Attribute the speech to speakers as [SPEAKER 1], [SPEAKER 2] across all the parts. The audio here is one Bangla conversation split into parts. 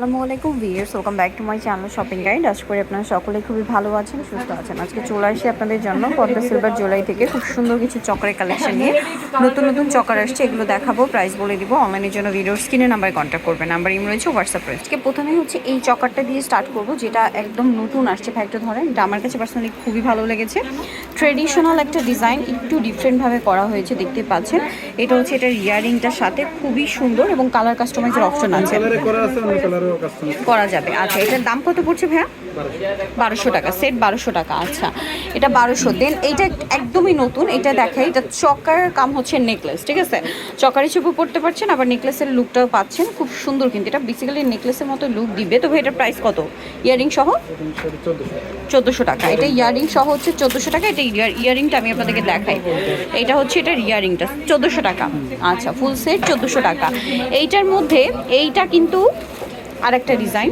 [SPEAKER 1] আসসালামু আলাইকুম viewers welcome back to my channel shopping guide আজ করে আপনারা সকলে খুবই ভালো আছেন, সুস্থ আছেন। আজকে চলে আসি আপনাদের জন্য পদ্মা সিলভার জুলাই থেকে খুব সুন্দর কিছু চকরের কালেকশন নিয়ে। নতুন নতুন চকার আসছে, এগুলো দেখাবো প্রাইস বলে দিব। অনলাইনের জন্য ভিডিওর স্ক্রিনে নাম্বারে কন্ট্যাক্ট করবেন নাম্বার ইম রয়েছে হোয়াটসঅ্যাপ রয়েছে। আজকে প্রথমে হচ্ছে এই চকারটা দিয়ে স্টার্ট করব, যেটা একদম নতুন আসছে একটু ধরেন। এটা আমার কাছে পার্সোনালি খুবই ভালো লেগেছে। ট্রেডিশনাল একটা ডিজাইন একটু ডিফারেন্টভাবে করা হয়েছে, দেখতে পাচ্ছেন। এটা হচ্ছে এটার ইয়ারিংটার সাথে খুবই সুন্দর এবং কালার কাস্টমাইজের অপশন আছে।
[SPEAKER 2] করা
[SPEAKER 1] যাবে। আচ্ছা এটার দাম কত পড়ছে ভাইয়া? বারোশো। টাকা সেট বারোশো টাকা আচ্ছা। এটা বারোশো। দেন এইটা একদমই নতুন এটা দেখাই এটা চকার কাম হচ্ছে নেকলেস ঠিক আছে? চকার হিসেবে পড়তে পারছেন আবার নেকলেসের লুকটাও পাচ্ছেন। খুব সুন্দর কিন্তু এটা বেসিক্যালি নেকলেসের মতো লুক দিবে। তবে এটার প্রাইস কত? ইয়ারিং সহ?
[SPEAKER 2] চোদ্দোশো
[SPEAKER 1] চোদ্দোশো টাকা। এটা ইয়ারিং সহ হচ্ছে চোদ্দোশো টাকা। এটা ইয়ার ইয়ারিংটা আমি আপনাদেরকে দেখাই। এটা হচ্ছে এটার ইয়ারিংটা চোদ্দোশো টাকা। আচ্ছা ফুল সেট চোদ্দোশো টাকা। এইটার মধ্যে এইটা কিন্তু আরেকটা ডিজাইন।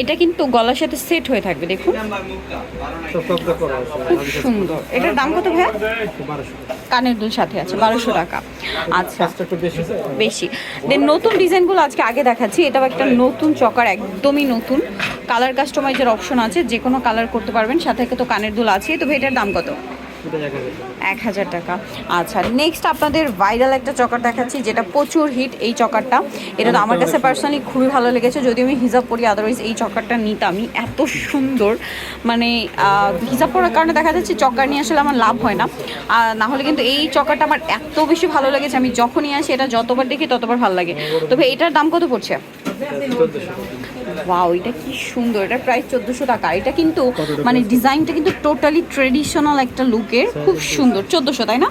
[SPEAKER 1] এটা কিন্তু গলার সাথে সেট হয়ে থাকবে, দেখুন। খুব সুন্দর। এটার দাম কত ভাইয়া? কানের দুল সাথে আছে, বারোশো টাকা। আচ্ছা
[SPEAKER 2] বেশি।
[SPEAKER 1] দেন নতুন ডিজাইনগুলো আজকে আগে দেখাচ্ছি। এটাও একটা নতুন চকার, একদমই নতুন। কালার কাস্টমাইজের অপশন আছে যে কোনো কালার করতে পারবেন। সাথে তো কানের দুল আছে তবে এটার দাম কত?
[SPEAKER 2] এক হাজার টাকা।
[SPEAKER 1] আচ্ছা নেক্সট আপনাদের ভাইরাল একটা চকার দেখাচ্ছি যেটা প্রচুর হিট এই চকারটা। এটা তো আমার কাছে পার্সোনালি খুবই ভালো লেগেছে। যদি আমি হিজাব পরি আদারওয়াইজ এই চকারটা নিতামই এত সুন্দর। মানে হিজাব পরার কারণে দেখা যাচ্ছে চকার নিয়ে আসলে আমার লাভ হয় না। আর না হলে কিন্তু এই চকারটা আমার এত বেশি ভালো লেগেছে আমি যখনই আসি এটা যতবার দেখি ততবার ভালো লাগে। তবে এটার দাম কত পড়ছে? ওয়াও এটা কি সুন্দর এটা প্রাইস চোদ্দোশো টাকা। এটা কিন্তু মানে ডিজাইনটা কিন্তু টোটালি ট্রেডিশনাল একটা লুকের খুব সুন্দর চোদ্দোশো তাই না?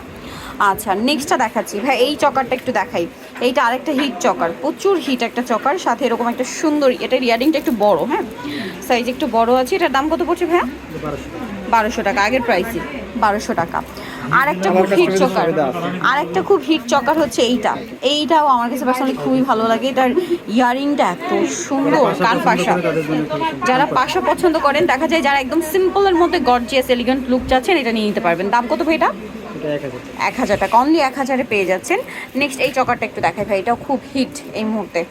[SPEAKER 1] আচ্ছা নেক্সটটা দেখাচ্ছি। ভাই এই চকারটা একটু দেখাই। এইটা আরেকটা হিট চকার প্রচুর হিট একটা চকার সাথে এরকম একটা সুন্দর এটার ইয়ারিংটা একটু বড় হ্যাঁ? সাইজ একটু বড় আছে এটার দাম কত পড়ছে ভাইয়া?
[SPEAKER 2] বারোশো।
[SPEAKER 1] টাকা আগের প্রাইসই বারোশো টাকা। আর একটা খুব হিট চকার। আর একটা খুব হিট চকার হচ্ছে এইটা। এইটাও আমার কাছে পার্সোনালি খুবই ভালো লাগে। এটার ইয়ারিংটা এত সুন্দর কান পাশা যারা পাশা পছন্দ করেন দেখা যায় যারা একদম সিম্পলের মধ্যে গর্জিয়াস এলিগেন্ট লুক চাচ্ছেন এটা নিয়ে নিতে পারবেন। দাম কত ভাই এটা?
[SPEAKER 2] এটা এক হাজার। টাকা।
[SPEAKER 1] এক হাজার টাকা। অনলি এক হাজারে পেয়ে যাচ্ছেন। নেক্সট এই চকারটা একটু দেখাই ভাই। এটাও খুব হিট এই মুহূর্তে।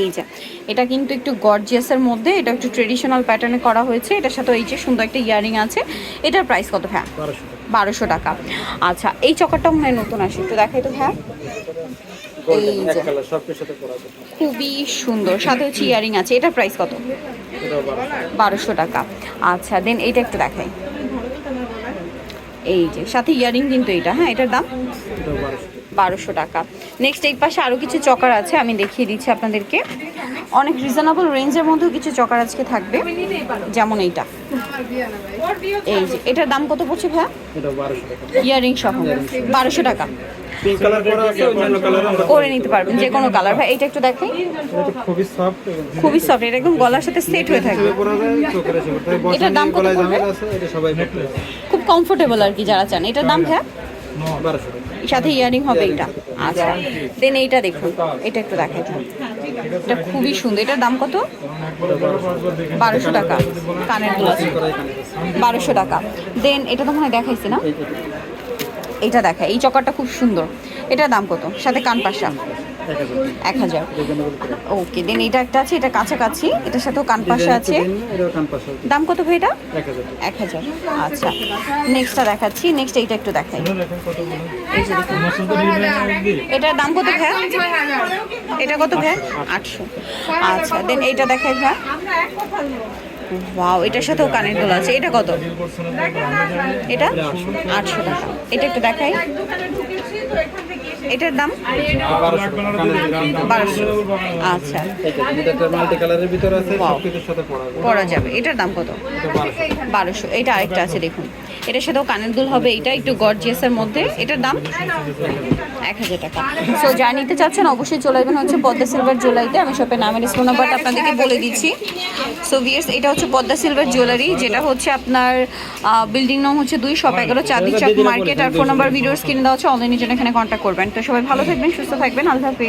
[SPEAKER 1] এই যে এটা কিন্তু একটু গর্জিয়াসের মধ্যে এটা একটু ট্রেডিশনাল প্যাটার্নে করা হয়েছে। এটার সাথে এই যে সুন্দর একটা ইয়ারিং আছে। এটার প্রাইস কত হ্যাঁ
[SPEAKER 2] বারোশো টাকা।
[SPEAKER 1] আচ্ছা এই চকারটাও মনে হয় নতুন আসে। একটু দেখাই তো হ্যাঁ এই যে। খুবই সুন্দর। সাথে হচ্ছে ইয়ারিং আছে। এটার প্রাইস কত?
[SPEAKER 2] বারোশো।
[SPEAKER 1] টাকা। আচ্ছা দেন এইটা একটু দেখাই। এই যে সাথে ইয়ারিং কিন্তু এটা হ্যাঁ এটার দাম?
[SPEAKER 2] বারোশো টাকা।
[SPEAKER 1] নেক্সট এই পাশে আরও কিছু চকার আছে আমি দেখিয়ে দিচ্ছি আপনাদেরকে। অনেক রিজনেবল রেঞ্জের মধ্যেও কিছু চকার আজকে থাকবে যেমন এইটা। এই যে এটার দাম কত পড়ছে ভাইয়া?
[SPEAKER 2] এটাও বারোশো
[SPEAKER 1] ইয়ারিং সহ। বারোশো টাকা।
[SPEAKER 2] করা
[SPEAKER 1] নিতে পারবেন যে কোনো কালার ভাই এটা একটু
[SPEAKER 2] তো খুবই সফট
[SPEAKER 1] খুবই সফট এটা একদম গলার সাথে সেট হয়ে থাকবে।
[SPEAKER 2] হয়।
[SPEAKER 1] এটার দাম কত
[SPEAKER 2] হয়।
[SPEAKER 1] খুব কমফোর্টেবল আর কি যারা চান। এটার দাম
[SPEAKER 2] টাকা
[SPEAKER 1] সাথে ইয়ারিং হবে এটা। আচ্ছা দেন এইটা দেখুন এটা একটু দেখাই। এটা খুবই সুন্দর। এটার দাম কত? বারোশো টাকা। কানের আছে। বারোশো টাকা। দেন এটা তো মনে হয় দেখাইছি না?
[SPEAKER 2] এটা,
[SPEAKER 1] এটা দেখা এই চকারটা খুব সুন্দর। এটার দাম কত? সাথে কান পাশা?
[SPEAKER 2] এক হাজার।
[SPEAKER 1] ওকে দেন এটা একটা আছে এটা কাছাকাছি এটার সাথেও কান পাশা আছে। দাম কত ভাই এটা?
[SPEAKER 2] এক হাজার।
[SPEAKER 1] আচ্ছা নেক্সটটা দেখাচ্ছি নেক্সট এইটা একটু দেখাই। এটার দাম কত ভাই? এটা কত ভাই? আটশো। আচ্ছা দেন এইটা দেখাই ভাই। ওয়াও এটার সাথেও কানের দোল আছে। এটা কত? এটা আটশো টাকা। এটা একটু দেখাই। এটার দাম?
[SPEAKER 2] বারোশো।
[SPEAKER 1] আচ্ছা।
[SPEAKER 2] পরা
[SPEAKER 1] যাবে। এটার দাম কত?
[SPEAKER 2] বারোশো।
[SPEAKER 1] এটা আরেকটা আছে, দেখুন। এটার সাথেও কানের দুল হবে। এটা একটু গর্জিয়াসের মধ্যে। এটার দাম? এক হাজার টাকা। সো যা নিতে চাচ্ছেন, অবশ্যই চলে আসবেন হচ্ছে পদ্মা সিলভার জুয়েলারিতে আমি শপের নামের স্কুল নাম্বারটা আপনাদেরকে বলে দিচ্ছি। সো ভিয়ার্স এটা হচ্ছে পদ্মা সিলভার জুয়েলারি যেটা হচ্ছে আপনার বিল্ডিং নাম হচ্ছে দুই শপ এগারো চাঁদি চাক মার্কেট আর ফোন নাম্বার ভিডিওর স্ক্রিনে দেওয়া হচ্ছে অনলাইনের জন্য এখানে কন্ট্যাক্ট করবেন। তো সবাই ভালো থাকবেন, সুস্থ থাকবেন, আল্লাহ হাফিজ।